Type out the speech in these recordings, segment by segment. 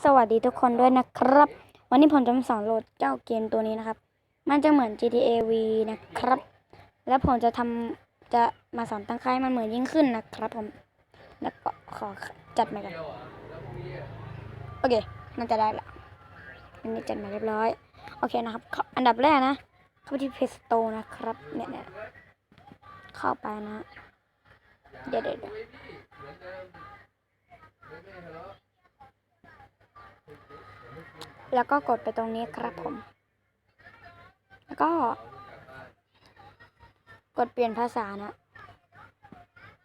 สวัสดีทุกคนด้วยนะครับ วันนี้ผมจะมาสอนโหลดเจ้าเกมตัวนี้นะครับ มันจะเหมือน GTA V นะครับ แล้วผมจะทำจะมาสอนตั้งค่ายมันเหมือนยิ่งขึ้นนะครับ ผม แล้วก็ขอจัดมากันโอเคน่าจะได้ละอันนี้จัดมาเรียบร้อย โอเคนะครับ อันดับแรกนะ เข้าไปที่ Play Store นะครับ เนี่ยเนี่ยเข้าไปนะ เดี๋ยวเดี๋ยว แล้วก็กดไปตรงนี้ครับผม แล้วก็ กดเปลี่ยนภาษานะ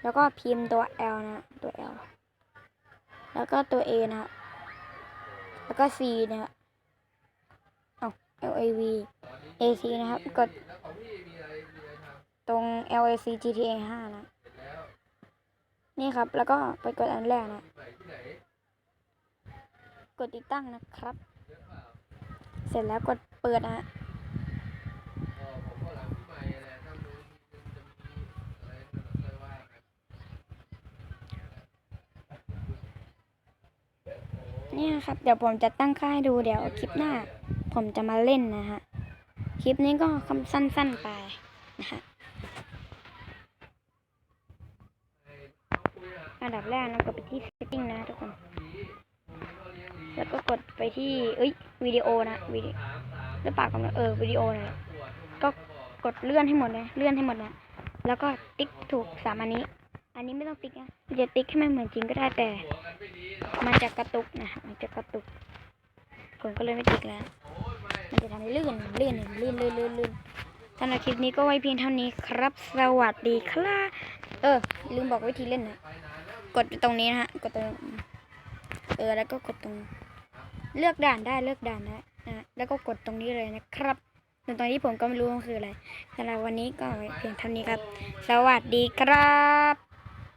แล้วก็พิมพ์ตัว L นะตัว L แล้วก็ตัว A นะ แล้วก็ C นะเอา L A V A C นะครับ กด ตรง L A C G T A 5นะ นี่ครับ แล้วก็ไปกดอันแรกนะ กดติดตั้งนะครับ ร็จแล้วกดเปิดนะฮะเนี่ยครับ เดี๋ยวผมจะตั้งค่ายดูเดี๋ยวคลิปหน้า ผมจะมาเล่นนะฮะ คลิปนี้ก็คำสั้นๆไปนะฮะอันดับแรกนะกดไปที่ setting นะทุกคน แล้วก็กดไปที่เอ้ยวิดีโอนะวิดีหรือเปล่ากำลังเออวิดีโอนะก็กดเลื่อนให้หมดเลยเลื่อนให้หมดนะแล้วก็ติ๊กถูกสามอันนี้ อันนี้ไม่ต้องติ๊กนะจะติ๊กให้มันเหมือนจริงก็ได้แต่ มันจะกระตุกนะมันจะกระตุกผมก็เลยไม่ติ๊กแล้ว มันจะทำให้ลื่นลื่นลื่นลื่นลื่นลื่นสำหรับคลิปนี้ก็ไว้เพียงเท่านี้ครับ สวัสดีครับเออ ลืมบอกวิธีเล่นนะกดตรงนี้นะฮะกดตรงเออแล้วก็กดตรง เลือกด่านได้เลือกด่านได้นะแล้วก็กดตรงนี้เลยนะครับแต่ตอนนี้ผมก็ไม่รู้มันคืออะไรสำหรับวันนี้ก็เพียงเท่านี้ครับ สวัสดีครับ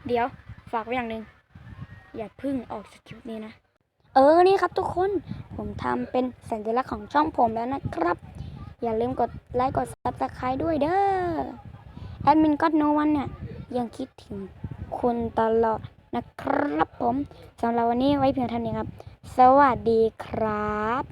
เดี๋ยวฝากไว้อย่างหนึ่งอย่าพึ่งออกจากคลิปต์นี้นะ เออนี่ครับทุกคนผมทำเป็นสัญลักษณ์ของช่องผมแล้วนะครับ อย่าลืมกดไลค์กดซับสไครต์ด้วยเด้อแอดมินก็โนวันเนี่ยยังคิดถึงคุณตลอด นะครับผมสำหรับวันนี้ไว้เพียงเท่านี้ครับ สวัสดีครับ